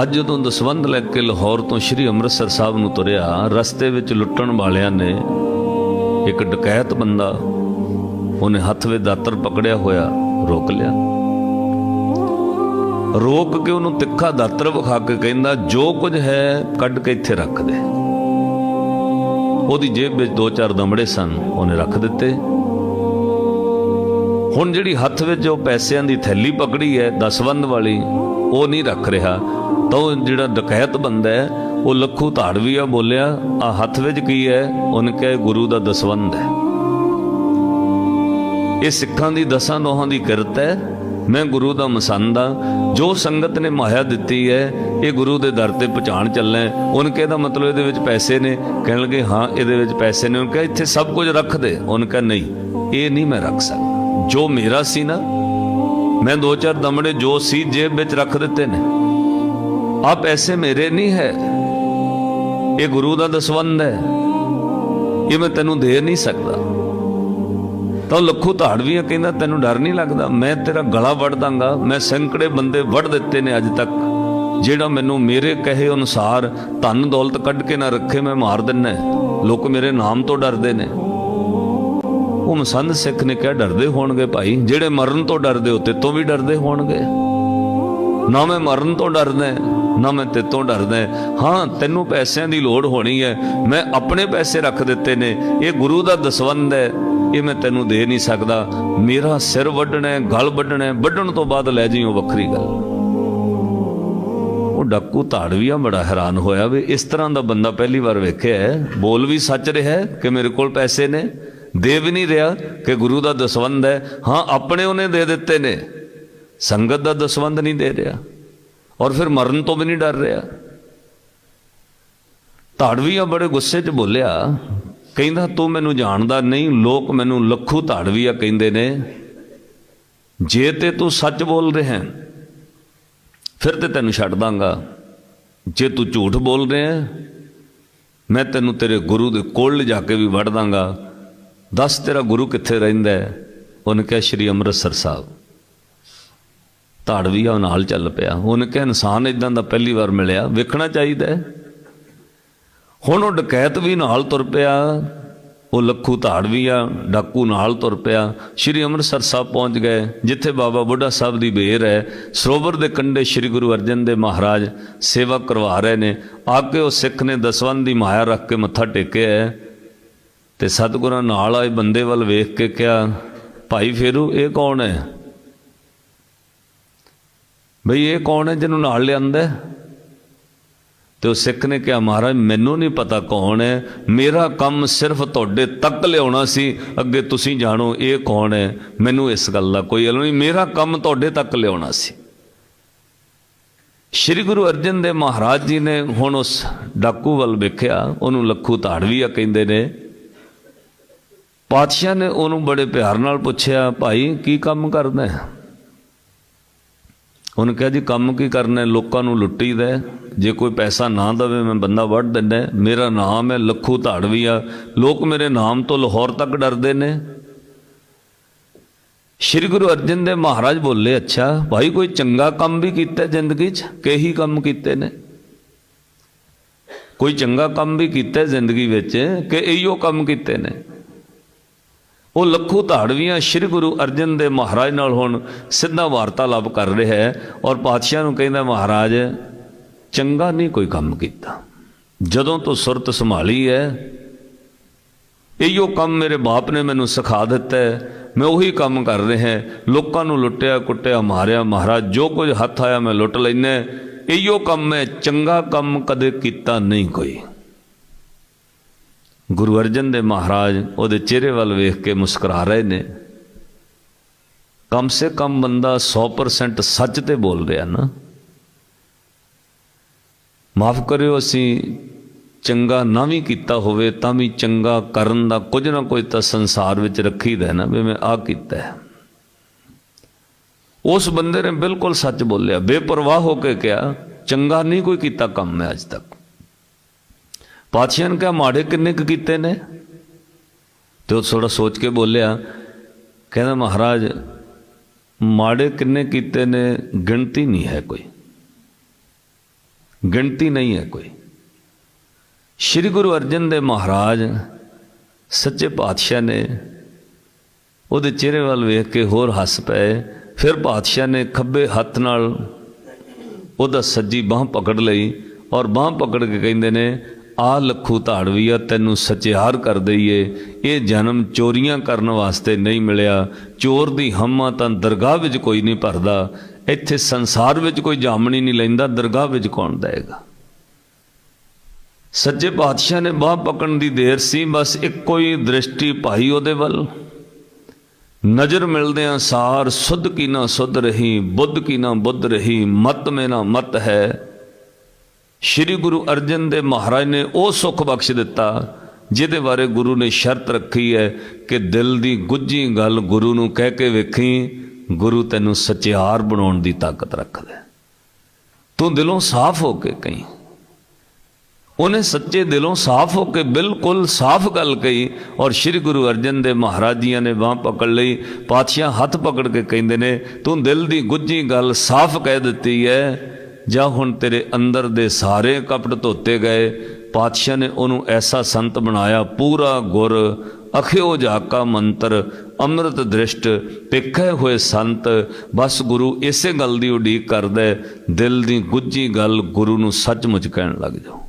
ਅੱਜ ਜਦੋਂ ਦਸਵੰਧ ਲੈ ਕੇ ਲਾਹੌਰ ਤੋਂ ਸ੍ਰੀ ਅੰਮ੍ਰਿਤਸਰ ਸਾਹਿਬ ਨੂੰ ਤੁਰਿਆ, ਰਸਤੇ ਵਿੱਚ ਲੁੱਟਣ ਵਾਲਿਆਂ ਨੇ ਇੱਕ ਡਕੈਤ ਬੰਦਾ ਉਹਨੇ ਹੱਥ ਵਿੱਚ ਦਾਤਰ ਪਕੜਿਆ ਹੋਇਆ ਰੋਕ ਲਿਆ। ਰੋਕ ਕੇ ਉਹਨੂੰ ਤਿੱਖਾ ਦਾਤਰ ਵਿਖਾ ਕੇ ਕਹਿੰਦਾ, ਜੋ ਕੁਝ ਹੈ, ਕੱਢ ਕੇ ਇੱਥੇ ਰੱਖ ਦੇ। ਉਹਦੀ ਜੇਬ ਵਿੱਚ ਦੋ ਚਾਰ ਦਮੜੇ ਸਨ, ਉਹਨੇ ਰੱਖ ਦਿੱਤੇ। ਹੁਣ ਜਿਹੜੀ ਹੱਥ ਵਿੱਚ ਉਹ ਪੈਸਿਆਂ ਦੀ ਥੈਲੀ ਪਕੜੀ ਹੈ ਦਸਵੰਦ ਵਾਲੀ, ਉਹ ਨਹੀਂ ਰੱਖ ਰਿਹਾ। ਤਾਂ ਉਹ ਜਿਹੜਾ ਡਕੈਤ ਬੰਦਾ ਹੈ, ਉਹ ਲੱਖੂ ਧਾੜਵੀਆ ਬੋਲਿਆ, ਆ ਹੱਥ ਵਿੱਚ ਕੀ ਹੈ? ਉਹਨੇ ਕਿਹਾ ਗੁਰੂ ਦਾ ਦਸਵੰਦ ਹੈ। ਇਹ ਸਿੱਖਾਂ ਦੀ ਦਸਾਂ ਨੋਹਾਂ ਦੀ ਕਿਰਤ ਹੈ, ਮੈਂ ਗੁਰੂ ਦਾ ਮਸੰਦ ਆ ਜੋ ਸੰਗਤ ਨੇ ਮਾਇਆ ਦਿੱਤੀ ਹੈ, ਇਹ ਗੁਰੂ ਦੇ ਦਰ ਤੇ ਪਹੁੰਚਾਣ ਚੱਲਣਾ ਹੈ। ਉਹਨੇ ਕਿਹਾ ਮਤਲਬ ਇਹਦੇ ਵਿੱਚ ਪੈਸੇ ਨੇ। ਕਹਿਣ ਲੱਗੇ ਹਾਂ, ਇਹਦੇ ਵਿੱਚ ਪੈਸੇ ਨੇ। ਉਹਨੇ ਕਿਹਾ, ਇੱਥੇ ਸਭ ਕੁਝ ਰੱਖ ਦੇ। ਉਹਨੇ ਕਿਹਾ, ਨਹੀਂ, ਇਹ ਨਹੀਂ ਮੈਂ ਰੱਖ ਸਕਦਾ। ਜੋ ਮੇਰਾ ਸੀ ਨਾ, ਮੈਂ ਦੋ ਚਾਰ ਦਮੜੇ ਜੋ ਸੀ ਜੇਬ ਵਿੱਚ ਰੱਖ ਦਿੱਤੇ ਨੇ। ਆ ਪੈਸੇ ਮੇਰੇ ਨਹੀਂ ਹੈ। ਇਹ ਗੁਰੂ ਦਾ ਦਸਵੰਦ ਹੈ। ਇਹ ਮੈਂ ਤੈਨੂੰ ਦੇ ਨਹੀਂ ਸਕਦਾ। ਤਾਂ ਉਹ ਲੱਖੂ ਧਾੜਵੀਆ ਕਹਿੰਦਾ, ਤੈਨੂੰ ਡਰ ਨਹੀਂ ਲੱਗਦਾ? ਮੈਂ ਤੇਰਾ ਗਲਾ ਵੱਢ ਦਾਂਗਾ। ਮੈਂ ਸੈਂਕੜੇ ਬੰਦੇ ਵੱਢ ਦਿੱਤੇ ਨੇ ਅੱਜ ਤੱਕ। ਜਿਹੜਾ ਮੈਨੂੰ ਮੇਰੇ ਕਹੇ ਅਨੁਸਾਰ ਧਨ ਦੌਲਤ ਕੱਢ ਕੇ ਨਾ ਰੱਖੇ, ਮੈਂ ਮਾਰ ਦਿੰਨਾ ਲੋਕ ਮੇਰੇ ਨਾਮ ਤੋਂ ਡਰਦੇ ਨੇ। ਉਹ ਮਸੰਦ ਸਿੱਖ ਨੇ ਕਿਹਾ ਡਰਦੇ ਹੋਣਗੇ ਭਾਈ। ਜਿਹੜੇ ਮਰਨ ਤੋਂ ਡਰਦੇ ਹੋ ਤੇ ਵੀ ਡਰਦੇ ਹੋਣਗੇ। ਨਾ ਮੈਂ ਮਰਨ ਤੋਂ ਡਰਦਾ, ਨਾ ਮੈਂ ਤੇ ਡਰਦਾ। ਹਾਂ, ਤੈਨੂੰ ਪੈਸਿਆਂ ਦੀ ਲੋੜ ਹੋਣੀ ਹੈ। ਮੈਂ ਆਪਣੇ ਪੈਸੇ ਰੱਖ ਦਿੱਤੇ ਨੇ। ਇਹ ਗੁਰੂ ਦਾ ਦਸਵੰਦ ਹੈ। ਇਹ ਮੈਂ ਤੈਨੂੰ ਦੇ ਨਹੀਂ ਸਕਦਾ। ਮੇਰਾ ਸਿਰ ਵੱਢਣਾ ਗਲ ਵੱਢਣਾ ਵੱਢਣ ਤੋਂ ਬਾਅਦ ਲੈ ਜੀ ਉਹ ਵੱਖਰੀ ਗੱਲ। ਉਹ ਡਾਕੂ ਧਾੜਵੀਆ ਬੜਾ ਹੈਰਾਨ ਹੋਇਆ ਵੀ। ਇਸ ਤਰ੍ਹਾਂ ਦਾ ਬੰਦਾ ਪਹਿਲੀ ਵਾਰ ਵੇਖਿਆ ਹੈ। ਬੋਲ ਵੀ ਸੱਚ ਰਿਹਾ ਕਿ ਮੇਰੇ ਕੋਲ ਪੈਸੇ ਨੇ? ਦੇ ਵੀ ਨਹੀਂ ਰਿਹਾ ਕਿ ਗੁਰੂ ਦਾ ਦਸਵੰਦ ਹੈ। ਹਾਂ, ਆਪਣੇ ਉਹਨੇ ਦੇ ਦਿੱਤੇ ਨੇ। ਸੰਗਤ ਦਾ ਦਸਵੰਦ ਨਹੀਂ ਦੇ ਰਿਹਾ। ਔਰ ਫਿਰ ਮਰਨ ਤੋਂ ਵੀ ਨਹੀਂ ਡਰ ਰਿਹਾ। ਧਾੜਵੀਆ ਬੜੇ ਗੁੱਸੇ 'ਚ ਬੋਲਿਆ, ਕਹਿੰਦਾ, ਤੂੰ ਮੈਨੂੰ ਜਾਣਦਾ ਨਹੀਂ, ਲੋਕ ਮੈਨੂੰ ਲੱਖੂ ਧਾੜਵੀਆ ਕਹਿੰਦੇ ਨੇ। ਜੇ ਤੇ ਤੂੰ ਸੱਚ ਬੋਲ ਰਿਹਾ ਹੈ, ਫਿਰ ਤੇ ਤੈਨੂੰ ਛੱਡ ਦਾਂਗਾ। ਜੇ ਤੂੰ ਝੂਠ ਬੋਲ ਰਿਹਾ ਹੈ, ਮੈਂ ਤੈਨੂੰ ਤੇਰੇ ਗੁਰੂ ਦੇ ਕੋਲ ਲਿਜਾ ਕੇ ਵੀ ਵੜ ਦਾਂਗਾ। ਦੱਸ ਤੇਰਾ ਗੁਰੂ ਕਿੱਥੇ ਰਹਿੰਦਾ ਹੈ? ਉਹਨੇ ਕਿਹਾ, ਸ਼੍ਰੀ ਅੰਮ੍ਰਿਤਸਰ ਸਾਹਿਬ। ਧਾੜਵੀਆ ਨਾਲ ਚੱਲ ਪਿਆ। ਉਹਨੇ ਕਿਹਾ, ਇਨਸਾਨ ਇਦਾਂ ਦਾ ਪਹਿਲੀ ਵਾਰ ਮਿਲਿਆ, ਵੇਖਣਾ ਚਾਹੀਦਾ ਹੁਣ ਉਹ ਡਕੈਤ ਵੀ ਨਾਲ ਤੁਰ ਪਿਆ, ਉਹ ਲੱਖੂ ਧਾੜਵੀਆ ਡਾਕੂ ਨਾਲ ਤੁਰ ਪਿਆ। ਸ਼੍ਰੀ ਅੰਮ੍ਰਿਤਸਰ ਸਾਹਿਬ ਪਹੁੰਚ ਗਏ, ਜਿੱਥੇ ਬਾਬਾ ਬੁੱਢਾ ਸਾਹਿਬ ਦੀ ਬੇਰ ਹੈ। ਸਰੋਵਰ ਦੇ ਕੰਢੇ ਸ਼੍ਰੀ ਗੁਰੂ ਅਰਜਨ ਦੇਵ ਮਹਾਰਾਜ ਸੇਵਾ ਕਰਵਾ ਰਹੇ ਨੇ। ਆ ਕੇ ਉਹ ਸਿੱਖ ਨੇ ਦਸਵੰਦ ਦੀ ਮਾਇਆ ਰੱਖ ਕੇ ਮੱਥਾ ਟੇਕਿਆ ਹੈ। ਤੇ ਸਤਿਗੁਰਾਂ ਨਾਲ ਆਏ ਬੰਦੇ ਵੱਲ ਵੇਖ ਕੇ ਕਿਹਾ, ਭਾਈ ਫੇਰੂ, ਇਹ ਕੌਣ ਹੈ? ਬਈ, ਇਹ ਕੌਣ ਹੈ ਜਿਹਨੂੰ ਨਾਲ ਲਿਆਂਦਾ ਹੈ? ਤੇ ਉਹ ਸਿੱਖ ਨੇ ਕਿਹਾ, ਮਹਾਰਾਜ, ਮੈਨੂੰ ਨਹੀਂ ਪਤਾ ਕੌਣ ਹੈ। ਮੇਰਾ ਕੰਮ ਸਿਰਫ ਤੁਹਾਡੇ ਤੱਕ ਲਿਆਉਣਾ ਸੀ। ਅੱਗੇ ਤੁਸੀਂ ਜਾਣੋ, ਇਹ ਕੌਣ ਹੈ। ਮੈਨੂੰ ਇਸ ਗੱਲ ਦਾ ਕੋਈ ਇਲਮ ਨਹੀਂ। ਮੇਰਾ ਕੰਮ ਤੁਹਾਡੇ ਤੱਕ ਲਿਆਉਣਾ ਸੀ। ਸ਼੍ਰੀ ਗੁਰੂ ਅਰਜਨ ਦੇਵ ਮਹਾਰਾਜ ਜੀ ਨੇ ਹੁਣ ਉਸ ਡਾਕੂ ਵੱਲ ਵੇਖਿਆ। ਉਹਨੂੰ ਲੱਖੂ ਧਾੜਵੀਆ ਕਹਿੰਦੇ ਨੇ। ਪਾਤਸ਼ਾਹ ਨੇ ਉਹਨੂੰ ਬੜੇ ਪਿਆਰ ਨਾਲ ਪੁੱਛਿਆ, ਭਾਈ, ਕੀ ਕੰਮ ਕਰਦਾ ਹੈ? ਉਹਨੇ ਕਿਹਾ, ਜੀ, ਕੰਮ ਕੀ ਕਰਨਾ ਲੋਕਾਂ ਨੂੰ ਲੁੱਟੀਦਾ ਹੈ। ਜੇ ਕੋਈ ਪੈਸਾ ਨਾ ਦਵੇ, ਮੈਂ ਬੰਦਾ ਵੱਢ ਦਿੰਦਾ ਮੇਰਾ ਨਾਮ ਹੈ ਲੱਖੂ ਧਾੜਵੀਆ। ਲੋਕ ਮੇਰੇ ਨਾਮ ਤੋਂ ਲਾਹੌਰ ਤੱਕ ਡਰਦੇ ਨੇ। ਸ਼੍ਰੀ ਗੁਰੂ ਅਰਜਨ ਦੇਵ ਮਹਾਰਾਜ ਬੋਲੇ, ਅੱਛਾ, ਭਾਈ, ਕੋਈ ਚੰਗਾ ਕੰਮ ਵੀ ਕੀਤਾ ਜ਼ਿੰਦਗੀ 'ਚ? ਕਈ ਕੰਮ ਕੀਤੇ ਨੇ? ਕੋਈ ਚੰਗਾ ਕੰਮ ਵੀ ਕੀਤਾ ਜ਼ਿੰਦਗੀ ਵਿੱਚ ਕਿ ਇਹੋ ਕੰਮ ਕੀਤੇ ਨੇ? ਉਹ ਲੱਖੂ ਧਾੜਵੀਆਂ ਸ੍ਰੀ ਗੁਰੂ ਅਰਜਨ ਦੇਵ ਮਹਾਰਾਜ ਨਾਲ ਹੁਣ ਸਿੱਧਾ ਵਾਰਤਾਲਾਪ ਕਰ ਰਿਹਾ ਹੈ ਔਰ ਪਾਤਸ਼ਾਹ ਨੂੰ ਕਹਿੰਦਾ, ਮਹਾਰਾਜ, ਚੰਗਾ ਨਹੀਂ ਕੋਈ ਕੰਮ ਕੀਤਾ। ਜਦੋਂ ਤੋਂ ਸੁਰਤ ਸੰਭਾਲੀ ਹੈ ਇਹੋ ਕੰਮ ਮੇਰੇ ਬਾਪ ਨੇ ਮੈਨੂੰ ਸਿਖਾ ਦਿੱਤਾ ਹੈ। ਮੈਂ ਉਹੀ ਕੰਮ ਕਰ ਰਿਹਾ ਲੋਕਾਂ ਨੂੰ ਲੁੱਟਿਆ, ਕੁੱਟਿਆ, ਮਾਰਿਆ। ਮਹਾਰਾਜ, ਜੋ ਕੁਝ ਹੱਥ ਆਇਆ ਮੈਂ ਲੁੱਟ ਲੈਣਾ ਇਹੋ ਕੰਮ ਮੈਂ ਚੰਗਾ ਕੰਮ ਕਦੇ ਕੀਤਾ ਨਹੀਂ ਕੋਈ। ਗੁਰੂ ਅਰਜਨ ਦੇ ਮਹਾਰਾਜ ਉਹਦੇ ਚਿਹਰੇ ਵੱਲ ਵੇਖ ਕੇ ਮੁਸਕਰਾ ਰਹੇ ਨੇ। ਕਮ ਸੇ ਕਮ ਬੰਦਾ 100% ਸੱਚ ਤੇ ਬੋਲ ਰਿਹਾ ਨਾ। ਮਾਫ ਕਰਿਓ, ਅਸੀਂ ਚੰਗਾ ਨਾ ਵੀ ਕੀਤਾ ਹੋਵੇ, ਤਾਂ ਵੀ ਚੰਗਾ ਕਰਨ ਦਾ ਕੁਝ ਨਾ ਕੁਝ ਤਾਂ ਸੰਸਾਰ ਵਿੱਚ ਰੱਖੀਦਾ ਹੈ ਨਾ, ਵੀ ਮੈਂ ਆ ਕੀਤਾ ਹੈ। ਉਸ ਬੰਦੇ ਨੇ ਬਿਲਕੁਲ ਸੱਚ ਬੋਲਿਆ। ਬੇਪਰਵਾਹ ਹੋ ਕੇ ਕਿਹਾ, ਚੰਗਾ ਨਹੀਂ ਕੋਈ ਕੀਤਾ ਕੰਮ ਮੈਂ ਅੱਜ ਤੱਕ। ਪਾਤਸ਼ਾਹ ਨੇ ਕਿਹਾ, ਮਾੜੇ ਕਿੰਨੇ ਕੁ ਕੀਤੇ ਨੇ? ਤੇ ਉਹ ਥੋੜਾ ਸੋਚ ਕੇ ਬੋਲਿਆ, ਕਹਿੰਦਾ, ਮਹਾਰਾਜ, ਮਾੜੇ ਕਿੰਨੇ ਕੀਤੇ ਨੇ, ਗਿਣਤੀ ਨਹੀਂ ਹੈ ਕੋਈ। ਗਿਣਤੀ ਨਹੀਂ ਹੈ ਕੋਈ। ਸ੍ਰੀ ਗੁਰੂ ਅਰਜਨ ਦੇਵ ਮਹਾਰਾਜ ਸੱਚੇ ਪਾਤਸ਼ਾਹ ਨੇ ਉਹਦੇ ਚਿਹਰੇ ਵੱਲ ਵੇਖ ਕੇ ਹੋਰ ਹੱਸ ਪਏ। ਫਿਰ ਪਾਤਸ਼ਾਹ ਨੇ ਖੱਬੇ ਹੱਥ ਨਾਲ ਉਹਦਾ ਸੱਜੀ ਬਾਹ ਪਕੜ ਲਈ ਔਰ ਬਾਹ ਪਕੜ ਕੇ ਕਹਿੰਦੇ ਨੇ ਆ ਲੱਖੂ ਧਾੜਵੀਆ ਤੈਨੂੰ ਸਚਿਆਰ ਕਰ ਦਈਏ। ਇਹ ਜਨਮ ਚੋਰੀਆਂ ਕਰਨ ਵਾਸਤੇ ਨਹੀਂ ਮਿਲਿਆ। ਚੋਰ ਦੀ ਹੰਮਾ ਤਾਂ ਦਰਗਾਹ ਵਿੱਚ ਕੋਈ ਨਹੀਂ ਭਰਦਾ। ਇੱਥੇ ਸੰਸਾਰ ਵਿੱਚ ਕੋਈ ਜਾਮਣੀ ਨਹੀਂ ਲੈਂਦਾ, ਦਰਗਾਹ ਵਿੱਚ ਕੌਣ ਦੇਗਾ? ਸੱਚੇ ਪਾਤਸ਼ਾਹ ਨੇ ਬਾਹ ਪਕੜਨ ਦੀ ਦੇਰ ਸੀ, ਬਸ ਇੱਕੋ ਹੀ ਦ੍ਰਿਸ਼ਟੀ ਭਾਈ ਉਹਦੇ ਵੱਲ। ਨਜ਼ਰ ਮਿਲਦਿਆਂ ਸਾਰ, ਸੁਧ ਕੀ ਨਾ ਸੁਧ ਰਹੀ, ਬੁੱਧ ਕੀ ਨਾ ਬੁੱਧ ਰਹੀ, ਮਤ ਮੇ ਨਾ ਮਤ ਹੈ। ਸ੍ਰੀ ਗੁਰੂ ਅਰਜਨ ਦੇ ਮਹਾਰਾਜ ਨੇ ਉਹ ਸੁੱਖ ਬਖਸ਼ ਦਿੱਤਾ, ਜਿਹਦੇ ਬਾਰੇ ਗੁਰੂ ਨੇ ਸ਼ਰਤ ਰੱਖੀ ਹੈ ਕਿ ਦਿਲ ਦੀ ਗੁੱਝੀ ਗੱਲ ਗੁਰੂ ਨੂੰ ਕਹਿ ਕੇ ਵੇਖੀ, ਗੁਰੂ ਤੈਨੂੰ ਸਚਿਆਰ ਬਣਾਉਣ ਦੀ ਤਾਕਤ ਰੱਖਦਾ ਤੂੰ ਦਿਲੋਂ ਸਾਫ਼ ਹੋ ਕੇ ਕਹੀਂ। ਉਹਨੇ ਸੱਚੇ ਦਿਲੋਂ ਸਾਫ਼ ਹੋ ਕੇ ਬਿਲਕੁਲ ਸਾਫ਼ ਗੱਲ ਕਹੀ ਔਰ ਸ੍ਰੀ ਗੁਰੂ ਅਰਜਨ ਦੇ ਮਹਾਰਾਜ ਜੀਆਂ ਨੇ ਬਾਹ ਪਕੜ ਲਈ, ਪਾਤਸ਼ਾਹ ਹੱਥ ਪਕੜ ਕੇ ਕਹਿੰਦੇ ਨੇ, ਤੂੰ ਦਿਲ ਦੀ ਗੁੱਝੀ ਗੱਲ ਸਾਫ਼ ਕਹਿ ਦਿੱਤੀ ਹੈ ਜਾਂ ਹੁਣ ਤੇਰੇ ਅੰਦਰ ਦੇ ਸਾਰੇ ਕਪਟ ਧੋਤੇ ਗਏ, ਪਾਤਸ਼ਾਹ ਨੇ ਉਹਨੂੰ ਐਸਾ ਸੰਤ ਬਣਾਇਆ, ਪੂਰਾ ਗੁਰ, ਅਖਿਓ ਜਾਕਾ ਮੰਤਰ, ਅੰਮ੍ਰਿਤ ਦ੍ਰਿਸ਼ਟ ਪੇਖੇ ਹੋਏ ਸੰਤ, ਬਸ ਗੁਰੂ ਇਸੇ ਗੱਲ ਦੀ ਉਡੀਕ ਕਰਦਾ ਦਿਲ ਦੀ ਗੁੱਜੀ ਗੱਲ ਗੁਰੂ ਨੂੰ ਸੱਚਮੁੱਚ ਕਹਿਣ ਲੱਗ ਜਾਓ।